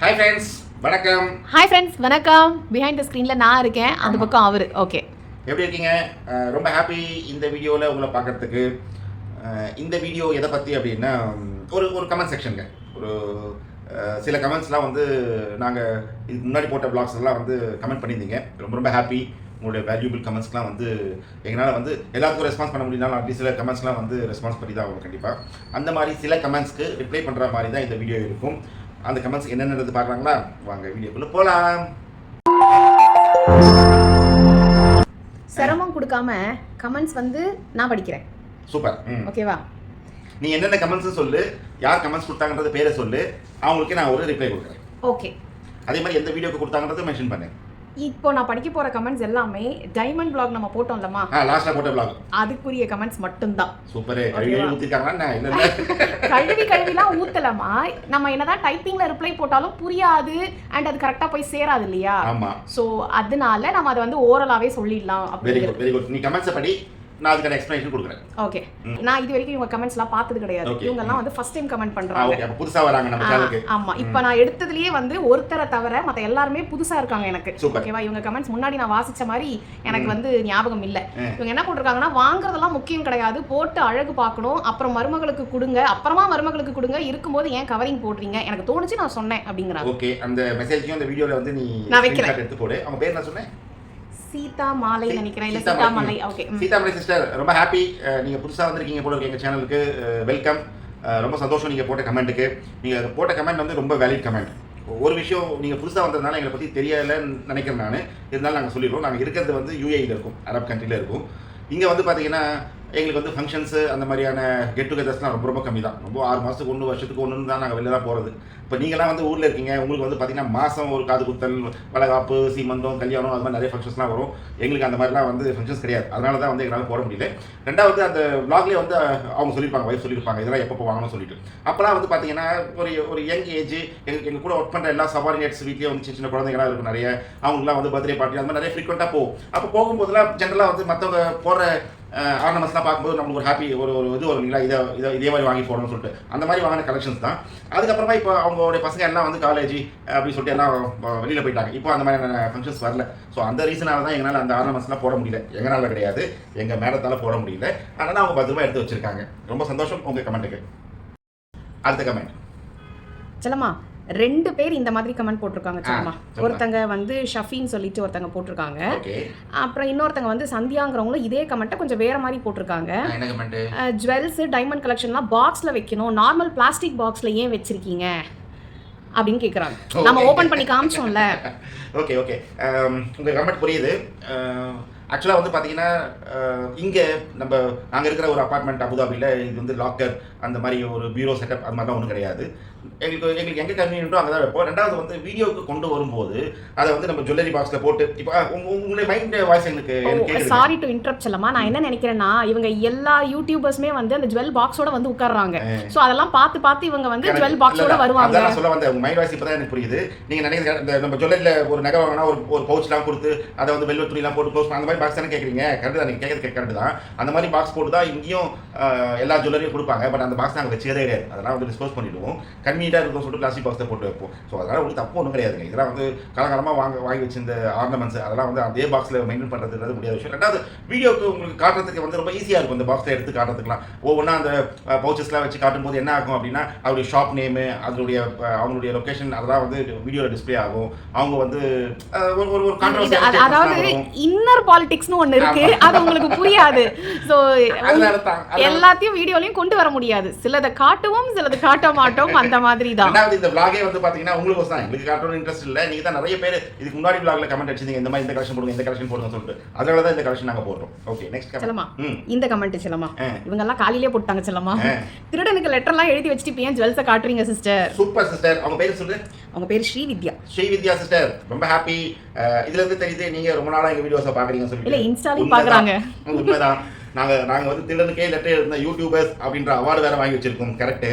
Hi friends வணக்கம். Hi friends வணக்கம். Behind the ஸ்க்ரீனில் நான் இருக்கேன். அந்த பக்கம் அவர். ஓகே எப்படி இருக்கீங்க? ரொம்ப ஹாப்பி இந்த வீடியோவில் உங்களை பார்க்கறதுக்கு. இந்த வீடியோ எதை பற்றி அப்படின்னா ஒரு ஒரு கமெண்ட் செக்ஷனுங்க ஒரு சில கமெண்ட்ஸ்லாம் வந்து நாங்கள் இதுக்கு முன்னாடி போட்ட பிளாக்ஸ் எல்லாம் வந்து கமெண்ட் பண்ணியிருந்தீங்க. ரொம்ப ரொம்ப ஹாப்பி உங்களுடைய வேல்யூபிள் கமெண்ட்ஸ்லாம் வந்து எங்களால் வந்து எல்லாத்துக்கும் ரெஸ்பான்ஸ் பண்ண முடியலனாலும் அட்லீஸ்ட் சில கமெண்ட்ஸ்லாம் வந்து ரெஸ்பான்ஸ் பண்ணி தான் ஆகும் கண்டிப்பாக அந்த மாதிரி சில கமெண்ட்ஸ்க்கு ரிப்ளை பண்ணுற மாதிரி தான் இந்த வீடியோ இருக்கும். அந்த கமெண்ட்ஸ் என்னென்னது பார்க்குறாங்களா? வாங்க வீடியோக்குள்ளே போகலாம் சிரமம் கொடுக்காம கமெண்ட்ஸ் வந்து நான் படிக்கிறேன். சூப்பர். ஓகேவா நீ என்னென்ன கமெண்ட்ஸ் சொல்லு யார் கமெண்ட்ஸ் கொடுத்தாங்கன்றது பேரை சொல்லு அவங்களுக்கு நான் ஒரு ரிப்ளை கொடுக்குறேன். ஓகே அதே மாதிரி எந்த வீடியோக்கு கொடுத்தாங்கன்றதை மென்ஷன் பண்ணு. இப்போ நான் படிக்க போற கமெண்ட்ஸ் எல்லாமே டைமண்ட் பிளாக் நம்ம போட்டோம்லமா ஆ லாஸ்ட்டாக போட்ட vlog. அதுக்குரிய கமெண்ட்ஸ் மட்டும்தான். சூப்பரு. Okay கழுவி கழுவிலாம் ஊத்தலமா நம்ம என்னதான் டைப்பிங்ல ரிப்ளை போட்டாலும் புரியாது அண்ட் அது கரெக்டா போய் சேராது இல்லையா? சோ அதனால நம்ம அதை வந்து ஓரலாவே சொல்லிடலாம் வெரி குட் வெரி குட் நீ கமெண்ட்ஸை படி. நான் அதுக்கான எக்ஸ்பிளேஷன் கொடுக்குறேன். ஓகே. நான் இது வரைக்கும் இவங்க கமெண்ட்ஸ்லாம் பார்த்தது கிடையாது. Okay. இவங்க எல்லாம் வந்து ஃபர்ஸ்ட் டைம் கமெண்ட் அப்போ புதுசாக வராங்க நம்ம சேனலுக்கு. ஆ, ஆமா இப்ப நான் எடுத்ததுலயே வந்து ஒருத்தரை தவிர மத்த எல்லாருமே புதுசா இருக்காங்க எனக்கு. ஓகேவா இவங்க கமெண்ட்ஸ் முன்னாடி நான் வாசிச்ச மாதிரி எனக்கு. வந்து ஞாபகம் இல்ல. இவங்க என்ன போட்டிருக்காங்கன்னா வாங்குறதெல்லாம் முக்கியம் கிடையாது. போட்டு அழகு பார்க்கணும். அப்புறம் மருமகளுக்கு கொடுங்க. அப்புறமா மருமகளுக்கு கொடுங்க. இருக்கும்போது ஏன் கவரிங் போடுறீங்க? எனக்கு தோணுச்சு நான் சொன்னேன் அப்படிங்கிறாங்க. ஓகே அந்த மெசேஜையும் அந்த வீடியோவில் வந்து நீ நான் வைக்கிறேன். எடுத்து போடு. அவங்க பேர் என்ன சொன்னேன் சீதா மாலை நினைக்கிறேன். இல்ல சீதா சீதா மாலை. மாலை ஓகே சீதாமணி சிஸ்டர் ரொம்ப ஹாப்பி நீங்கள் புதுசாக வந்திருக்கீங்க போல இருக்கு எங்கள் சேனலுக்கு வெல்கம் ரொம்ப சந்தோஷம் நீங்கள் போட்ட கமெண்ட்டுக்கு நீங்கள் போட்ட கமெண்ட் வந்து ரொம்ப வேலிட் கமெண்ட் ஒரு விஷயம் நீங்கள் புதுசாக வந்ததுனால எங்களை பற்றி தெரியலைன்னு நினைக்கிறேன் நான். இருந்தாலும் நாங்கள் சொல்லிடுவோம். நாங்கள் இருக்கிறது வந்து யூஏயில் இருக்கும். அரப் கண்ட்ரியில் இருக்கும். இங்கே வந்து பார்த்தீங்கன்னா எங்களுக்கு வந்து ஃபங்க்ஷன்ஸு அந்த மாதிரியான கெட் டுகெதர்ஸ்லாம் ரொம்ப ரொம்ப கம்மி தான் ரொம்ப ஆறு மாதத்துக்கு ஒன்று வருஷத்துக்கு ஒன்று தான் நாங்கள் வெளில தான் போகிறது இப்போ நீங்களாம் வந்து ஊரில் இருக்கீங்க உங்களுக்கு வந்து பார்த்தீங்கன்னா மாதம் ஒரு காது குத்தல் வளகாப்பு சீமந்தம் கல்யாணம் அது மாதிரி நிறைய ஃபங்க்ஷன்ஸ்லாம் வரும். எங்களுக்கு அந்த மாதிரிலாம் வந்து ஃபங்க்ஷன்ஸ் கிடையாது. அதனால தான் வந்து எங்களால் போட முடியல. ரெண்டாவது அந்த vlogலயே வந்து அவங்க சொல்லியிருப்பாங்க வைஃப் சொல்லியிருப்பாங்க இதெல்லாம் எப்போ வாங்கணும்னு சொல்லிட்டு. அப்போலாம் வந்து பார்த்தீங்கன்னா ஒரு ஒரு யங் ஏஜ் எங்கள் எங்கள் கூட ஒர்க் பண்ணுற எல்லா சபார்டினேட்ஸ் வீட்லேயே வந்து சின்ன சின்ன குழந்தைங்களாம் இருக்கும் நிறைய. அவங்களுக்குலாம் வந்து பர்த்டே பார்ட்டி அந்த மாதிரி நிறைய ஃப்ரீக்வெண்ட்டாக போகும் அப்போ போகும்போதெல்லாம் ஜென்ரலாக வந்து மற்றவங்க போகிற ஆர்னமெண்ட்ஸ்லாம் பார்க்கும்போது நம்மளுக்கு ஒரு ஹாப்பி ஒரு ஒரு இது வருங்களா இதை இதை இதே மாதிரி வாங்கி போடணும்னு சொல்லிட்டு. அந்த மாதிரி வாங்கின கலெக்ஷன்ஸ் தான். அதுக்கப்புறமா இப்போ அவங்களுடைய பசங்க எல்லாம் வந்து காலேஜ் அப்படின்னு சொல்லிட்டு எல்லாம் வெளியில் போயிட்டாங்க. இப்போ அந்த மாதிரியான ஃபங்க்ஷன்ஸ் வரல. ஸோ அந்த ரீசனால தான் எங்களால் அந்த ஆர்னமெண்ட்ஸ்லாம் போட முடியல. எங்களால் கிடையாது. எங்கள் மேடத்தால் போட முடியல. அதனால் அவங்க பத்திரமா எடுத்து வச்சிருக்காங்க. ரொம்ப சந்தோஷம் உங்கள் கமெண்ட்டுக்கு அடுத்த கமெண்ட் செல்லம்மா ரெண்டு பேர் இந்த மாதிரி கமெண்ட் போட்டிருக்காங்க சொல்லுங்க. ஒருத்தங்க வந்து ஷஃபின்னு சொல்லிட்டு ஒருத்தங்க போட்டிருக்காங்க. அப்புறம் இன்னொருத்தங்க வந்து சந்தியாங்கிறவங்களும் இதே கமெண்ட்டை கொஞ்சம் வேற மாதிரி போட்டிருக்காங்க. ஜுவல்ஸ் டைமண்ட் கலெக்ஷன்லாம் பாக்ஸ்ல வைக்கணும். நார்மல் பிளாஸ்டிக் பாக்ஸ்ல ஏன் வச்சிருக்கீங்க? அப்படின்னு கேக்குறாங்க. நம்ம. ஓபன் பண்ணி காமிச்சோம்ல. Okay okay. உங்கள் கமெண்ட் புரியுது. ஆக்சுவலாக வந்து பார்த்தீங்கன்னா இங்கே நம்ம நாங்கள் இருக்கிற ஒரு அப்பார்ட்மெண்ட் அபுதாபியில் இது வந்து லாக்கர் அந்த மாதிரி ஒரு பியூரோ செட்டப் அந்த மாதிரிலாம் ஒன்றும் கிடையாது. எங்களுக்கு எங்களுக்கு எங்கே கன்வீனியன்ட்டோ அங்கே தான் வைப்போம். ரெண்டாவது வந்து வீடியோவுக்கு கொண்டு வரும்போது அதை வந்து நம்ம ஜுவல்லரி பாக்ஸில் போட்டு இப்போ உங்களுடைய மைண்ட் வாய்ஸ் எங்களுக்கு எனக்கு சாரி டு இன்டரப்ட் செல்லமா நான் என்ன நினைக்கிறேன்னா இவங்க எல்லா யூடியூபர்ஸுமே வந்து அந்த ஜுவல் பாக்ஸோட வந்து உட்கார்றாங்க. சோ அதெல்லாம் பார்த்து பார்த்து இவங்க வந்து ஜுவல் பாக்ஸோட வருவாங்க. அதான் நான் சொல்ல உங்க மைண்ட் வாய்ஸ் இப்பதான் எனக்கு புரியுது. நீங்க நினைக்கிற இந்த நம்ம ஜுவல்லரில ஒரு நகை வாங்கினா ஒரு ஒரு பவுச்லாம் கொடுத்து அதை வந்து வெல்வெட் துணிலாம் போட்டு க்ளோஸ் அந்த மாதிரி பாக்ஸ் தானே கேக்குறீங்க? கரெக்ட் தான் நீங்க கேட்கறது கரெக்ட் தான். அந்த மாதிரி பாக்ஸ் போட்டு தான் இங்கேயும் எல்லா ஜுவல்லரியும் கொடுப்பாங்க. பட் அந்த பாக்ஸ் நாங்கள் வச்சதே கிடையாது. அதெல்லாம் வந்து டிஸ்போஸ் பண்ணிடுவோம். கன்வீனியாக இருக்கும் சொல்லிட்டு பிளாஸ்டிக் பாக்ஸை போட்டு வைப்போம். ஸோ அதனால ஒரு தப்பு ஒன்றும் கிடையாதுங்க. இதெல்லாம் வந்து காலகாலமாக வாங்க வாங்கி வச்சிருந்த ஆர்னமெண்ட்ஸ் அதெல்லாம் வந்து அதே பாக்ஸில் மெயின்டைன் பண்ணுறதுன்றது முடியாத விஷயம். ரெண்டாவது வீடியோக்கு உங்களுக்கு காட்டுறதுக்கு வந்து ரொம்ப ஈஸியாக இருக்கும். இந்த பாக்ஸை எடுத்து காட்டுறதுக்குலாம் ஒவ்வொன்றா அந்த பவுச்சஸ்லாம் வச்சு காட்டும்போது என்ன ஆகும் அப்படின்னா அவருடைய ஷாப் நேமு அதனுடைய அவங்களுடைய லொகேஷன் அதெல்லாம் வந்து வீடியோவில் டிஸ்ப்ளே ஆகும். அவங்க வந்து ஒரு ஒரு அதாவது. இன்னர் பாலிடிக்ஸ்னு ஒண்ணு இருக்கு. அது உங்களுக்கு புரியாது. அதனால- எல்லாத்தையும் வீடியோலயும் கொண்டு வர முடியாது. சிலதை காட்டுவோம் சிலது காட்ட மாட்டோம். அந்த மாதிரி தான் ரெண்டாவது இந்த vlog-ஏ வந்து பாத்தீங்கன்னா உங்களுக்கு தான் எங்களுக்கு காட்டணும் இன்ட்ரெஸ்ட் இல்ல. நீங்க தான் நிறைய பேர் இதுக்கு முன்னாடி vlog-ல கமெண்ட் அடிச்சிருந்தீங்க. இந்த மாதிரி இந்த கலெக்ஷன் போடுங்க இந்த கலெக்ஷன் போடுங்க சொல்லிட்டு. அதனால தான் இந்த கலெக்ஷன் நாங்க போடுறோம். ஓகே நெக்ஸ்ட் செல்லமா ம். இந்த கமெண்ட் செல்லமா ஆ. இவங்க எல்லாம் காலையிலே போட்டாங்க செல்லமா ஆ. திருடனுக்கு லெட்டர் எல்லாம் எழுதி வச்சுட்டு இப்ப ஏன் ஜுவல்ஸை காட்டுறீங்க சிஸ்டர் சூப்பர் சிஸ்டர் அவங்க பேர் சொல்லு. அவங்க பேர் ஸ்ரீவித்யா. ஸ்ரீவித்யா சிஸ்டர் ரொம்ப ஹாப்பி இதுல இருந்து தெரியுது நீங்க ரொம்ப நாளா எங்க வீடியோஸை பாக்குறீங்க சொல்லி இல்ல, இன்ஸ்டாலையும் பாக்குறாங்க. உண்மைதான். நாங்கள் நாங்கள் வந்து திருடனுக்கே லெட்டர் இருந்த யூடியூபர்ஸ் அப்படின்ற அவார்டு வேறு வாங்கி வச்சிருக்கோம் கரெக்டு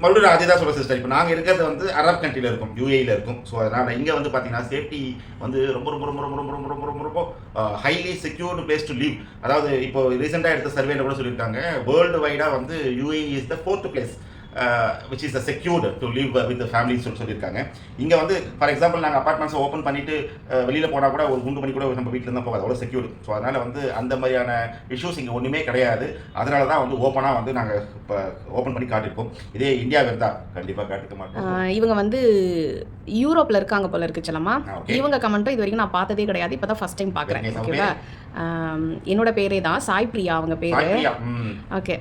மறுபடியும் அதே தான் சொல்ல சிஸ்டர் இப்போ நாங்கள் இருக்கிறது வந்து அரப் கண்ட்ரியில் இருக்கும் யூஏயில் இருக்கும். ஸோ அதனால் இங்கே வந்து பார்த்தீங்கன்னா சேஃப்டி வந்து ரொம்ப ரொம்ப ரொம்ப ரொம்ப ரொம்ப ரொம்ப ரொம்ப ரொம்ப ரொம்ப highly secured place to leave அதாவது இப்போ ரீசெண்டாக எடுத்த சர்வேல கூட சொல்லியிருக்காங்க வேர்ல்டு வைடாக வந்து UAE is the fourth place which is a secured to live with ஃபேமிலின்னு சொல்லி சொல்லியிருக்காங்க. இங்கே வந்து ஃபார் எக்ஸாம்பிள் நாங்கள் அப்பார்ட்மெண்ட்ஸ் ஓப்பன் பண்ணிட்டு வெளியில் போனால் கூட ஒரு குண்டு பண்ணி கூட நம்ம வீட்டில் இருந்தால் போகாது. அவ்வளோ செக்யூர்டு ஸோ அதனால் வந்து அந்த மாதிரியான இஷ்யூஸ் இங்கே ஒன்றுமே கிடையாது. அதனால தான் வந்து ஓப்பனாக வந்து நாங்கள் இப்போ ஓப்பன் பண்ணி காட்டியிருக்கோம். இதே இந்தியாவில் இருந்தால் கண்டிப்பாக காட்டிக்க மாட்டோம். இவங்க வந்து யூரோப்ல இருக்காங்க போல இருக்கு okay. இவங்க கமெண்ட்டும் இது வரைக்கும் நான் பார்த்ததே கிடையாது. இப்பதான் ஃபர்ஸ்ட் டைம் பார்க்குறேன். ஓகேவா? என்னோட பேரே தான். சாய் பிரியா அவங்க பேரு. Okay.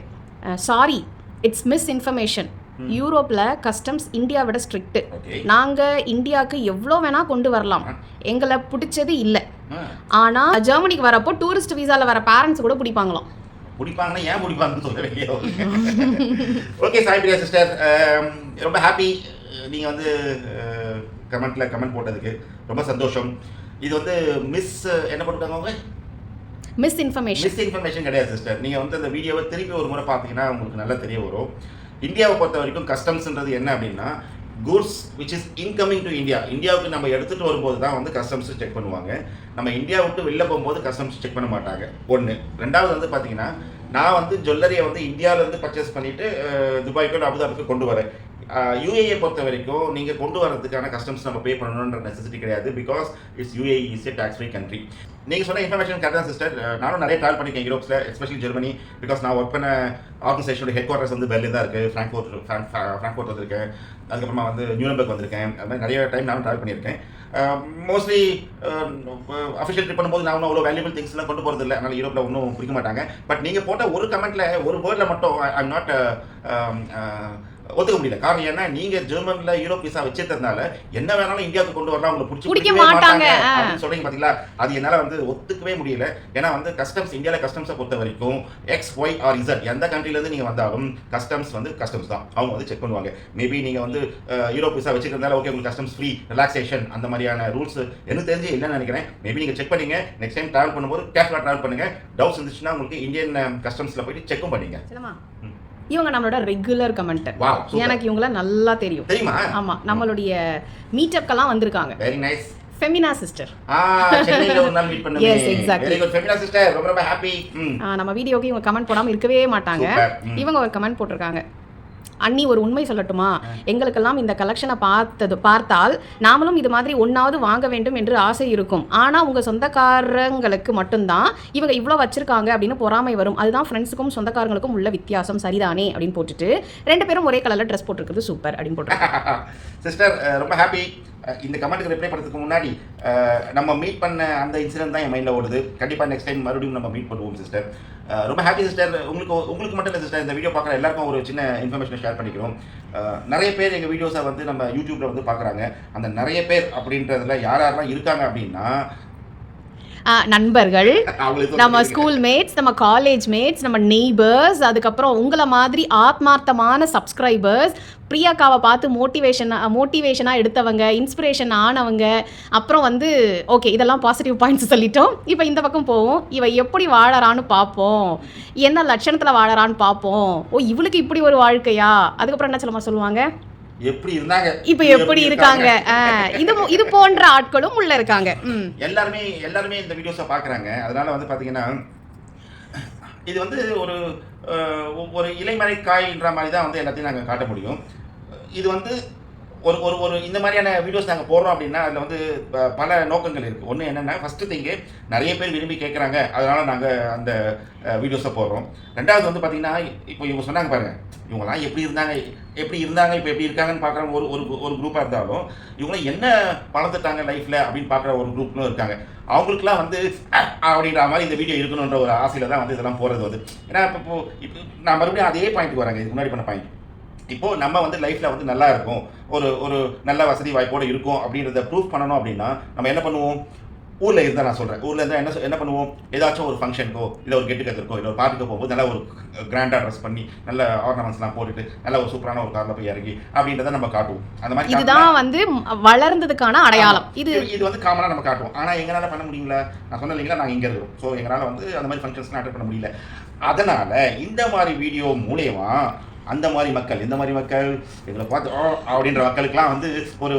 Sorry. It's miss information யூரோப்ல customs India விட ஸ்ட்ரிக்ட் ஓகே நாங்க இந்தியாவுக்கு எவ்வளோ வேணா கொண்டு வரலாம். எங்களை பிடிச்சது இல்லை. ஆ. ஆனா ஜெர்மனிக்கு வரப்போ டூரிஸ்ட் விசால வர பேரண்ட்ஸ் கூட பிடிப்பாங்களாம். பிடிப்பாங்கன்னா ஏன் பிடிப்பாங்கன்னு சொல்ல வெளியே ஓகே சாய்பிரியா சிஸ்டர் ரொம்ப ஹாப்பி நீங்கள் வந்து கமெண்ட்டில் கமெண்ட் போட்டதுக்கு ரொம்ப சந்தோஷம். இது வந்து மிஸ் என்ன அவங்க? மிஸ் இன்ஃபர்மேஷன் மிஸ் இன்ஃபர்மேஷன் கிடையாது சிஸ்டர் நீங்கள் வந்து அந்த வீடியோவை திருப்பி ஒரு முறை பார்த்தீங்கன்னா உங்களுக்கு நல்லா தெரிய வரும். இந்தியாவை பொறுத்த வரைக்கும் கஸ்டம்ஸ்ன்றது என்ன அப்படின்னா goods which is incoming to India இந்தியாவுக்கு நம்ம எடுத்துகிட்டு வரும்போது தான் வந்து கஸ்டம்ஸ் செக் பண்ணுவாங்க. நம்ம இந்தியா விட்டு வெளில போகும்போது கஸ்டம்ஸ் செக் பண்ண மாட்டாங்க. ஒன்று ரெண்டாவது வந்து பார்த்தீங்கன்னா நான் வந்து ஜுவல்லரியை வந்து இந்தியாவிலேருந்து பர்ச்சேஸ் பண்ணிவிட்டு துபாய்க்கு அபுதாபிக்கு கொண்டு வரேன். யூஏஏ பொறுத்த வரைக்கும் நீங்கள் கொண்டு வரதுக்கான கஸ்டம்ஸ் நம்ம பே பண்ணணுன்ற நெசசிட்டி கிடையாது because it's UAE is a tax free country நீங்கள் சொன்ன இன்ஃபர்மேஷன் கரெக்டாக சிஸ்டர் நானும் நிறைய ட்ராவல் பண்ணியிருக்கேன் யூரோப்ஸில் எஸ்பெஷலி ஜெர்மனி பிகாஸ் நான் ஒர்க் பண்ண ஆர்கனைசேஷனோட ஹெட் குவார்ட்டர்ஸ் வந்து பெர்லின் தான் இருக்குது ஃப்ராங்க்ஃபோர்ட் ஃப்ராங்க்ஃபோர்ட் வந்திருக்கேன். அதுக்கப்புறமா வந்து நியூனபர்க் வந்திருக்கேன். அது மாதிரி நிறைய டைம் நானும் ட்ராவல் பண்ணியிருக்கேன் மோஸ்ட்லி அஃபிஷியல் ட்ரிப் பண்ணும்போது நான் அவ்வளோ வேல்யூபிள் திங்ஸ்லாம் கொண்டு போகிறது இல்லை அதனால் யூரோப்பில் ஒன்றும் பிடிக்க மாட்டாங்க. பட் நீங்கள் போட்ட ஒரு கமெண்ட்டில் ஒரு வேர்டில் மட்டும் ஐ நாட் ஒத்துக்க முடியல. காரணம் ஏன்னா நீங்க ஜெர்மன்ல யூரோப் விசா வச்சிருந்ததுனால என்ன வேணாலும் இந்தியாவுக்கு கொண்டு வரலாம் உங்களுக்கு பிடிச்சி பிடிக்க மாட்டாங்க. அப்படின்னு சொல்றீங்க பாத்தீங்களா? அது என்னால வந்து ஒத்துக்கவே முடியல. ஏன்னா வந்து கஸ்டம்ஸ் இந்தியால கஸ்டம்ஸை பொறுத்த வரைக்கும் எக்ஸ் ஒய் ஆர் இசட் எந்த கண்ட்ரில இருந்து நீங்க வந்தாலும் கஸ்டம்ஸ் வந்து கஸ்டம்ஸ் தான். அவங்க வந்து செக் பண்ணுவாங்க. மேபி நீங்க வந்து யூரோப் விசா வச்சிருந்தால ஓகே உங்களுக்கு கஸ்டம்ஸ் ஃப்ரீ ரிலாக்ஸேஷன் அந்த மாதிரியான ரூல்ஸ் எனக்கு தெரிஞ்சு இல்லைன்னு நினைக்கிறேன். மேபி நீங்க செக் பண்ணீங்க. நெக்ஸ்ட் டைம் டிராவல் பண்ணும்போது கேர்ஃபுல்லாக டிராவல் பண்ணுங்க. டவுட்ஸ் இருந்துச்சுன்னா உங்களுக்கு இந்தியன் கஸ்டம்ஸ்ல போயிட்டு செக்கும் பண்ணீங்க. இவங்க நம்மளோட ரெகுலர் கமெண்ட் வாவ் சூப்பர் எனக்கு இவங்கள நல்லா தெரியும். ஆமா நம்மளுடைய மீட்டப்க்கெல்லாம் வந்திருக்காங்க. Very nice Femina sister good Femina sister ரொம்ப ரொம்ப ஹாப்பி ம். நம்ம வீடியோக்கு இவங்க கமெண்ட் போடாம இருக்கவே மாட்டாங்க. இவங்க ஒரு கமெண்ட் போட்டிருக்காங்க. அண்ணி ஒரு உண்மை சொல்லட்டுமா? எங்களுக்கெல்லாம் இந்த கலெக்ஷனை பார்த்தது பார்த்தால் நாமளும் இது மாதிரி ஒன்னாவது வாங்க வேண்டும் என்று ஆசை இருக்கும். ஆனா உங்க சொந்தக்காரங்களுக்கு மட்டும்தான் இவங்க இவ்வளோ வச்சிருக்காங்க அப்படின்னு பொறாமை வரும். அதுதான் ஃப்ரெண்ட்ஸுக்கும் சொந்தக்காரங்களுக்கும் உள்ள வித்தியாசம். சரிதானே? அப்படின்னு போட்டுட்டு ரெண்டு பேரும் ஒரே கலர்ல ட்ரெஸ் போட்டிருக்கிறது சூப்பர் அப்படின்னு போட்டிருக்காங்க. சிஸ்டர் ரொம்ப ஹாப்பி இந்த கமெண்ட்டுக்கு ரிப்ளை பண்ணுறதுக்கு முன்னாடி நம்ம மீட் பண்ண அந்த இன்சிடென்ட் தான் என் மைண்டில் ஓடுது. கண்டிப்பாக நெக்ஸ்ட் டைம் மறுபடியும் நம்ம மீட் பண்ணுவோம் சிஸ்டர் ரொம்ப ஹாப்பி சிஸ்டர் உங்களுக்கு உங்களுக்கு மட்டும் இல்லை சிஸ்டர் இந்த வீடியோ பார்க்குற எல்லாருக்கும் ஒரு சின்ன இன்ஃபர்மேஷனை ஷேர் பண்ணிக்கிறோம். நிறைய பேர் எங்கள் வீடியோஸை வந்து நம்ம யூடியூப்பில் வந்து பார்க்குறாங்க. அந்த நிறைய பேர் அப்படின்றதுல யார் யாரெல்லாம் இருக்காங்க அப்படின்னா நண்பர்கள் நம்ம ஸ்கூல் மேட்ஸ் நம்ம காலேஜ் மேட்ஸ் நம்ம நெய்பர்ஸ் அதுக்கப்புறம் உங்களை மாதிரி ஆத்மார்த்தமான சப்ஸ்கிரைபர்ஸ் பிரியாக்காவை பார்த்து மோட்டிவேஷன் மோட்டிவேஷனாக எடுத்தவங்க இன்ஸ்பிரேஷன் ஆனவங்க அப்புறம் வந்து ஓகே இதெல்லாம் பாசிட்டிவ் பாயிண்ட்ஸ் சொல்லிட்டோம். இப்போ இந்த பக்கம் போவோம். இவ எப்படி வாழறான்னு பார்ப்போம். என்ன லட்சணத்தில் வாழறான்னு பார்ப்போம். ஓ இவளுக்கு இப்படி ஒரு வாழ்க்கையா? அதுக்கப்புறம் என்ன சொல்லமா சொல்லுவாங்க? எப்படி இருந்தாங்க? இப்போ எப்படி இருக்காங்க? இது இது போன்ற ஆட்களும் உள்ள இருக்காங்க. எல்லாருமே எல்லாருமே இந்த வீடியோஸை பார்க்குறாங்க அதனால வந்து பார்த்தீங்கன்னா இது வந்து ஒரு ஒரு இலைமறை காய்ன்ற மாதிரி தான் வந்து எல்லாத்தையும் நாங்கள் காட்ட முடியும். இது வந்து ஒரு ஒரு ஒரு இந்த மாதிரியான வீடியோஸ் நாங்கள் போடுறோம் அப்படின்னா அதில் வந்து ப- பல நோக்கங்கள் இருக்குது ஒன்று என்னென்னா ஃபஸ்ட்டு திங்கு நிறைய பேர் விரும்பி கேட்குறாங்க அதனால் நாங்கள் அந்த வீடியோஸை போடுறோம். ரெண்டாவது வந்து பார்த்தீங்கன்னா இப்போ இவங்க சொன்னாங்க பாருங்கள் இவங்கெல்லாம் எப்படி இருந்தாங்க எப்படி இருந்தாங்க இப்போ எப்படி இருக்காங்கன்னு பார்க்குற ஒரு ஒரு ஒரு குரூப்பாக இருந்தாலும் இவங்களாம் என்ன வளர்ந்துட்டாங்க லைஃப்பில் அப்படின்னு பார்க்குற ஒரு குரூப்னும் இருக்காங்க. அவங்களுக்குலாம் வந்து அப்படின்ற மாதிரி இந்த வீடியோ இருக்கணுன்ற ஒரு ஆசையில் தான் வந்து இதெல்லாம் போகிறது வந்து. ஏன்னா இப்போ இப்போ இப்போ நான் மறுபடியும் அதே பாயிண்ட்டுக்கு வராங்க. இதுக்கு முன்னாடி பண்ண பாயிண்ட் இப்போ நம்ம வந்து லைஃப்ல வந்து நல்லா இருக்கும். ஒரு ஒரு நல்ல வசதி வாய்ப்போடு இருக்கும் அப்படின்றத ப்ரூஃப் பண்ணணும் அப்படின்னா நம்ம என்ன பண்ணுவோம்? ஊர்ல இருந்தா நான் சொல்றேன். ஊர்ல இருந்தா என்ன என்ன பண்ணுவோம்? ஏதாச்சும் ஒரு ஃபங்க்ஷனுக்கோ இல்லை ஒரு கெட்டு கத்திருக்கோ இல்லை ஒரு பார்ட்டிக்கோ போகும்போது நல்லா ஒரு கிராண்டா ட்ரெஸ் பண்ணி நல்ல ஆர்னமெண்ட்ஸ்லாம் போட்டுட்டு நல்ல ஒரு சூப்பரான ஒரு கார்ல போய் இறங்கி அப்படின்றத நம்ம காட்டுவோம். அந்த மாதிரி இதுதான் வந்து வளர்ந்ததுக்கான அடையாளம். இது இது வந்து காமனாக நம்ம காட்டுவோம். ஆனால் எங்களால் பண்ண முடியல. நான் சொன்னேன் இல்லைங்களா நாங்கள் இங்கே இருக்கிறோம். ஸோ எங்களால் வந்து அந்த மாதிரி ஃபங்க்ஷன்ஸ்லாம் அட்டன் பண்ண முடியல. அதனால் இந்த மாதிரி வீடியோ மூலயமா அந்த மாதிரி மக்கள் எந்த மாதிரி மக்கள் எங்களை பார்த்து அப்படின்ற மக்களுக்குலாம் வந்து ஒரு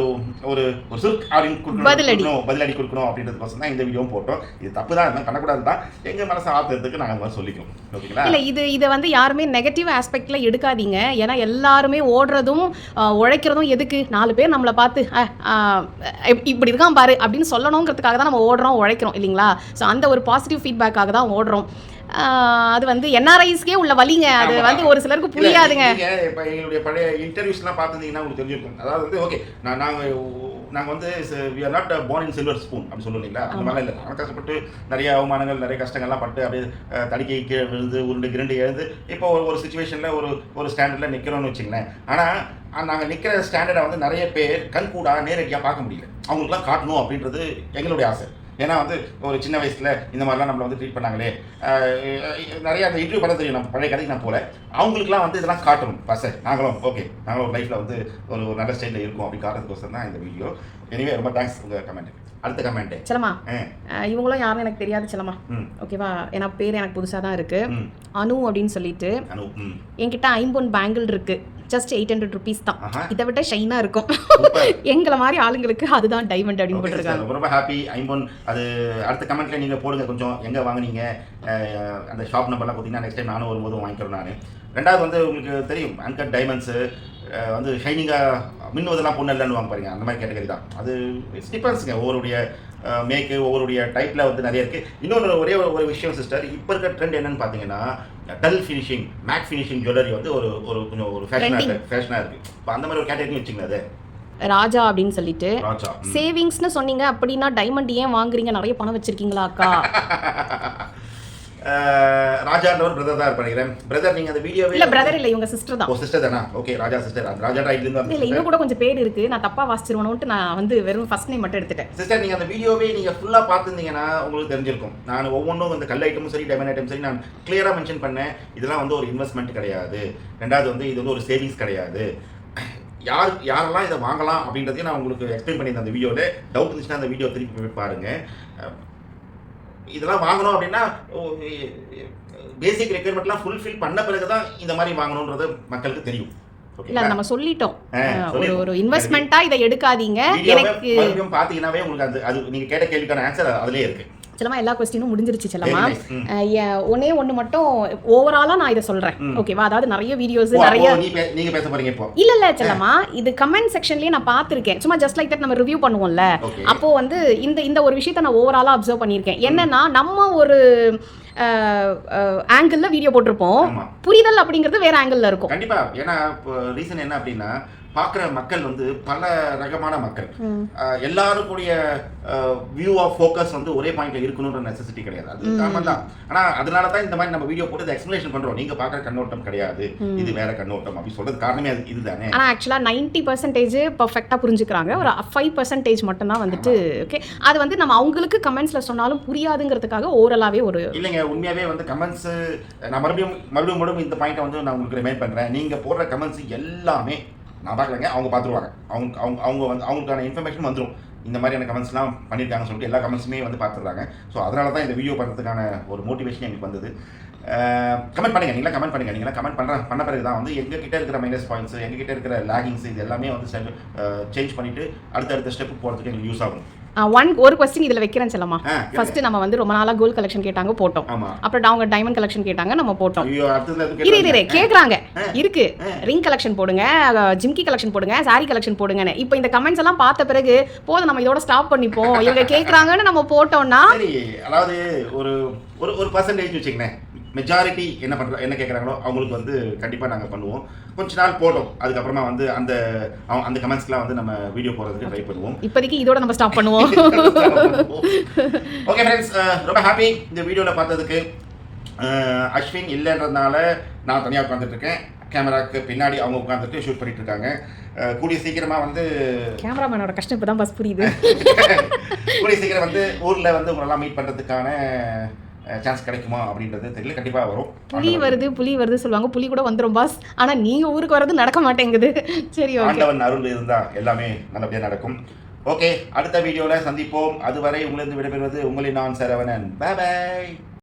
ஒரு ஒரு சுருக் அப்படின்னு கொடுக்கணும், பதிலடி. கொடுக்கணும், அப்படின்றதுக்கோசம் தான் இந்த வீடியோவும் போட்டோம். இது தப்பு தான் இருந்தால் பண்ணக்கூடாது தான். எங்கள் மனசை ஆத்துறதுக்கு நாங்கள் மாதிரி சொல்லிக்கிறோம். ஓகேங்களா? இல்ல இது இதை வந்து யாருமே நெகட்டிவ் ஆஸ்பெக்ட்ல எடுக்காதீங்க. ஏன்னா எல்லாருமே ஓடுறதும் உழைக்கிறதும் எதுக்கு? நாலு பேர் நம்மளை பார்த்து இப்படி இருக்கான் பாரு அப்படின்னு சொல்லணுங்கிறதுக்காக தான் நம்ம ஓடுறோம் உழைக்கிறோம் இல்லைங்களா? ஸோ அந்த ஒரு பாசிட்டிவ் ஃபீட்பேக்காக தான் ஓடுறோம். அது வந்து என்ஆர்ஐஸ்க்கே உள்ள வலிங்க அது. வந்து ஒரு சிலருக்கு புரியாதுங்க. நீங்க இப்ப எங்களுடைய பழைய இன்டர்வியூஸ்லாம் பார்த்துருந்தீங்கன்னா உங்களுக்கு தெரிஞ்சிருக்கும். அதாவது வந்து ஓகே நான் நாங்கள் நாங்கள் வந்து we are not born in silver spoon அப்படி சொல்லுவோம் இல்லைங்களா அந்த மாதிரிலாம் இல்லை. நாங்கள் கஷ்டப்பட்டு நிறைய அவமானங்கள் நிறைய கஷ்டங்கள்லாம் பட்டு அப்படியே தடிக்கை கீழே விழுந்து உருண்டு கிரண்டு எழுந்து இப்போ ஒரு ஒரு சுச்சுவேஷனில் ஒரு ஒரு ஸ்டாண்டர்டில் நிற்கிறோம்னு வச்சுங்களேன். ஆனால் நாங்கள் நிற்கிற ஸ்டாண்டர்டை வந்து நிறைய பேர் கண் கூட நேரடியாக பார்க்க முடியல. அவங்களுக்குலாம் காட்டணும் அப்படின்றது எங்களுடைய ஆசை. ஏன்னா வந்து ஒரு சின்ன வயசுல இந்த மாதிரிலாம் நம்மளை வந்து ட்ரீட் பண்ணாங்களே. நிறைய அந்த இன்டர்வியூ பண்ண தெரியும் நம்ம பழைய கதைக்கு நான் போல. அவங்களுக்குலாம் வந்து இதெல்லாம் காட்டணும் பச நாங்களும் ஓகே நாங்களும் ஒரு லைஃப்பில் வந்து ஒரு ஒரு நல்ல ஸ்டைலில் இருக்கோம் அப்படி காட்டுறதுக்கோசரம் தான் இந்த வீடியோ எனிவே ரொம்ப தேங்க்ஸ் உங்கள் கமெண்ட் அடுத்த ஆ. ஆஹ், இவங்களும் யாருன்னு எனக்கு தெரியாது செல்லமா ம். ஓகேவா ஏன்னா பேர் எனக்கு புதுசாக தான் இருக்கு. ம். அனு அப்படின்னு சொல்லிட்டு என்கிட்ட ஐம்பொன் பேங்கிள் இருக்கு. ஜஸ்ட் எயிட் ஹண்ட்ரட் ருபீஸ் தான். இதை விட ஷைனாக இருக்கும். எங்களை மாதிரி ஆளுங்களுக்கு அதுதான் டைமண்ட் அப்படின்னு போட்டிருக்காங்க. ரொம்ப ஹாப்பி ஐம்பொன் அது அடுத்த கமெண்ட்ல நீங்க போடுங்க. கொஞ்சம் எங்க வாங்குனீங்க? அந்த ஷாப் நம்பர்லாம் கொடுத்தீங்கன்னா நெக்ஸ்ட் டைம் நானும் வரும்போது வாங்கிக்கிறேன் நான். ரெண்டாவது வந்து உங்களுக்கு தெரியும் அன்கட் டைமண்ட்ஸு வந்து ஷைனிங்காக மின்னுவதெல்லாம் பொண்ணு இல்லைன்னு பாருங்க. அந்த மாதிரி கேட்டகரி தான். அது டிஃபரன்ஸுங்க ஒவ்வொருடைய மேக்கு ஒவ்வொருடைய டைப்பில் வந்து நிறைய இருக்குது இன்னொன்று ஒரே ஒரு விஷயம் சிஸ்டர் இப்போ இருக்க ட்ரெண்ட் என்னன்னு பார்த்தீங்கன்னா dull finishing matte finishing jewellery வந்து ஒரு ஒரு கொஞ்சம் ஒரு ஃபேஷனாக Trending. இருக்கு. ஃபேஷனாக இருக்குது இப்போ அந்த மாதிரி ஒரு கேட்டகரி வச்சுங்க அது. ராஜா அப்படின்னு சொல்லிட்டு. சேவிங்ஸ்னு சொன்னீங்க அப்படின்னா டைமண்ட் ஏன் வாங்குறீங்க? நிறைய பணம் வச்சிருக்கீங்களா அக்கா? ராஜான்றவர் பிரதர் தான் இருப்பாங்க பிரதர் நீங்க அந்த வீடியோவே இல்ல பிரதர் இல்ல இவங்க சிஸ்டர் தான். ஓ சிஸ்டர் தானா? ஓகே ராஜா சிஸ்டர் ராஜா ரைட்ல இருந்து இல்ல இன்னும் கூட கொஞ்சம் பேர் இருக்கு. நான் தப்பா வாசிச்சிருவணும்ட்டு நான் வந்து வெறும் ஃபர்ஸ்ட் நேம் மட்டும் எடுத்துட்டேன். சிஸ்டர் நீங்க அந்த வீடியோவே நீங்க ஃபுல்லா பார்த்துருந்தீங்கன்னா உங்களுக்கு தெரிஞ்சிருக்கும். நான் ஒவ்வொன்றும் இந்த கல் ஐட்டமும் சரி டைமண்ட் ஐட்டம் சரி நான் கிளியரா மென்ஷன் பண்ணேன். இதெல்லாம் வந்து ஒரு இன்வெஸ்ட்மெண்ட் கிடையாது. ரெண்டாவது வந்து இது வந்து ஒரு சேவிங்ஸ் கிடையாது. யார் யாரெல்லாம் இதை வாங்கலாம் அப்படின்றதையும் நான் உங்களுக்கு எக்ஸ்பிளைன் பண்ணியிருந்தேன் அந்த வீடியோவில் டவுட் இருந்துச்சுன்னா அந்த வீடியோ திருப்பி போய் பாருங்க. அஹ் இதெல்லாம் வாங்கணும் அப்படின்னா பேசிக் ரெக்குயர்மெண்ட்லாம் ஃபுல்ஃபில் பண்ண பிறகு தான் இந்த மாதிரி வாங்கணுன்றது மக்களுக்கு தெரியும். இல்ல நம்ம சொல்லிட்டோம். ஒரு. ஒரு இன்வெஸ்ட்மெண்ட்டா இதை எடுக்காதீங்க. எனக்கு மறுபடியும் பார்த்தீங்கன்னாவே உங்களுக்கு அது அது நீங்க கேட்ட கேள்விக்கான ஆன்சர் அதுலயே இருக்கு. செல்லமா எல்லா கொஸ்டினும் முடிஞ்சிருச்சு செல்லமா ஒண்ணே ஒண்ணு மட்டும் ஓவராலா நான் இதை சொல்றேன். ம். ஓகேவா அதாவது நிறைய வீடியோஸ் நிறைய நீங்க பேச போறீங்க இப்போ? இல்ல இல்ல செல்லமா இது கமெண்ட் செக்ஷன்லயே நான் பார்த்திருக்கேன். சும்மா ஜஸ்ட் லைக் தட் நம்ம ரிவ்யூ பண்ணுவோம்ல. அப்போ வந்து இந்த இந்த ஒரு விஷயத்த நான் ஓவராலா அப்சர்வ் பண்ணியிருக்கேன். என்னன்னா நம்ம ஒரு ஆங்கிள் வீடியோ போட்டிருப்போம். புரிதல் அப்படிங்கிறது வேற ஆங்கிள் இருக்கும். கண்டிப்பா. ஏன்னா ரீசன் என்ன அப்படின்னா பார்க்குற மக்கள் வந்து பல ரகமான மக்கள். எல்லாருக்குடைய வியூ ஆஃப் ஃபோக்கஸ் வந்து ஒரே பாயிண்ட்ல இருக்கணுன்ற நெசசிட்டி கிடையாது. அது. காமன் தான். ஆனா அதனால தான் இந்த மாதிரி நம்ம வீடியோ போட்டு எக்ஸ்பிளேஷன் பண்றோம். நீங்க பார்க்குற கண்ணோட்டம் கிடையாது. இது வேற கண்ணோட்டம் அப்படி சொல்றது காரணமே அது இதுதானே? ஆனா ஆக்சுவலா நைன்டி பர்சன்டேஜ் பர்ஃபெக்டா புரிஞ்சுக்கிறாங்க. ஒரு ஃபைவ் பர்சன்டேஜ் மட்டும் தான் வந்துட்டு ஓகே அது வந்து நம்ம அவங்களுக்கு கமெண்ட்ஸ்ல சொன்னாலும் புரியாதுங்கிறதுக்காக ஓரலாவே ஒரு இல்லைங்க உண்மையாவே வந்து கமெண்ட்ஸ் நான் மறுபடியும் மறுபடியும் மறுபடியும் இந்த பாயிண்ட்டை வந்து நான் உங்களுக்கு ரிமைண்ட் பண்றேன். நீங்க போடுற கமெண்ட்ஸ் எல்லாமே நான் பார்க்கலங்க அவங்க பார்த்துருவாங்க. அவங்க அவங்க அவங்க வந்து அவங்களுக்கான இன்ஃபர்மேஷன் வந்துடும் இந்த மாதிரியான கமெண்ட்ஸ்லாம் பண்ணியிருக்காங்கன்னு சொல்லிட்டு எல்லா கமெண்ட்ஸுமே வந்து பார்த்துடுறாங்க. ஸோ அதனால தான் இந்த வீடியோ பண்ணுறதுக்கான ஒரு மோட்டிவேஷன் எனக்கு வந்தது. கமெண்ட் பண்ணுங்க நீங்களா கமெண்ட் பண்ணுங்க. நீங்களா கமெண்ட் பண்ணுற பண்ண பிறகு தான் வந்து எங்கள் கிட்ட இருக்கிற மைனஸ் பாயிண்ட்ஸ் எங்கள் கிட்ட இருக்கிற லேகிங்ஸ் இது எல்லாமே வந்து சேஞ்ச் பண்ணிவிட்டு அடுத்தடுத்த ஸ்டெப்பு போகிறதுக்கு எங்களுக்கு யூஸ் ஆகும். ஒன் ஒரு கொஸ்டின் இதுல வைக்கிறேன் செல்லமா. ஃபர்ஸ்ட் நம்ம வந்து ரொம்ப நாளா கோல்ட் கலெக்ஷன் கேட்டாங்க போட்டோம். அப்புறம் அவங்க டைமண்ட் கலெக்ஷன் கேட்டாங்க நம்ம போட்டோம். இரு இரு கேட்கறாங்க. இருக்கு. ரிங் கலெக்ஷன் போடுங்க ஜிம்கி கலெக்ஷன் போடுங்க சாரி கலெக்ஷன் போடுங்கன்னு. இப்போ இந்த கமெண்ட்ஸ் எல்லாம் பார்த்த பிறகு போதும் நம்ம இதோட ஸ்டாப் பண்ணிப்போம். இவங்க கேக்குறாங்கன்னு நம்ம போட்டோம்னா அதாவது ஒரு ஒரு பர்சன்டேஜ் வச்சுக்கங்களேன். மெஜாரிட்டி என்ன பண்ற என்ன கேட்குறாங்களோ அவங்களுக்கு வந்து கண்டிப்பாக நாங்கள் பண்ணுவோம். கொஞ்ச நாள் போட்டோம் அதுக்கப்புறமா வந்து அந்த அந்த கமெண்ட்ஸ்லாம் வந்து நம்ம வீடியோ போடுறதுக்கு ட்ரை பண்ணுவோம். இப்போதைக்கு இதோட நம்ம ஸ்டாப் பண்ணுவோம். ஓகே ஃப்ரெண்ட்ஸ் ரொம்ப ஹாப்பி இந்த வீடியோவில் பார்த்ததுக்கு. அஸ்வின் இல்லைன்றதுனால நான் தனியாக உட்காந்துட்டு இருக்கேன் கேமராக்கு பின்னாடி அவங்க உட்காந்துட்டு ஷூட் பண்ணிட்டு இருக்காங்க கூடிய சீக்கிரமாக வந்து கேமராமேனோட கஷ்டம் இப்பதான் பஸ் புரியுது. கூடிய சீக்கிரம் வந்து ஊரில் வந்து உங்களெல்லாம் மீட் பண்ணுறதுக்கான சான்ஸ் கிடைக்குமா அப்படின்றது தெரியல. கண்டிப்பாக வரும். புலி வருது புலி வருது சொல்லுவாங்க. புலி கூட வந்துரும் பாஸ் ஆனா நீங்க ஊருக்கு வர்றது நடக்க மாட்டேங்குது. சரி ஆண்டவன் அருள் இருந்தால் எல்லாமே நல்லபடியாக நடக்கும். ஓகே அடுத்த வீடியோவில் சந்திப்போம். அதுவரை உங்களிருந்து விடைபெறுவது உங்களின் நான் சரவணன். பாய்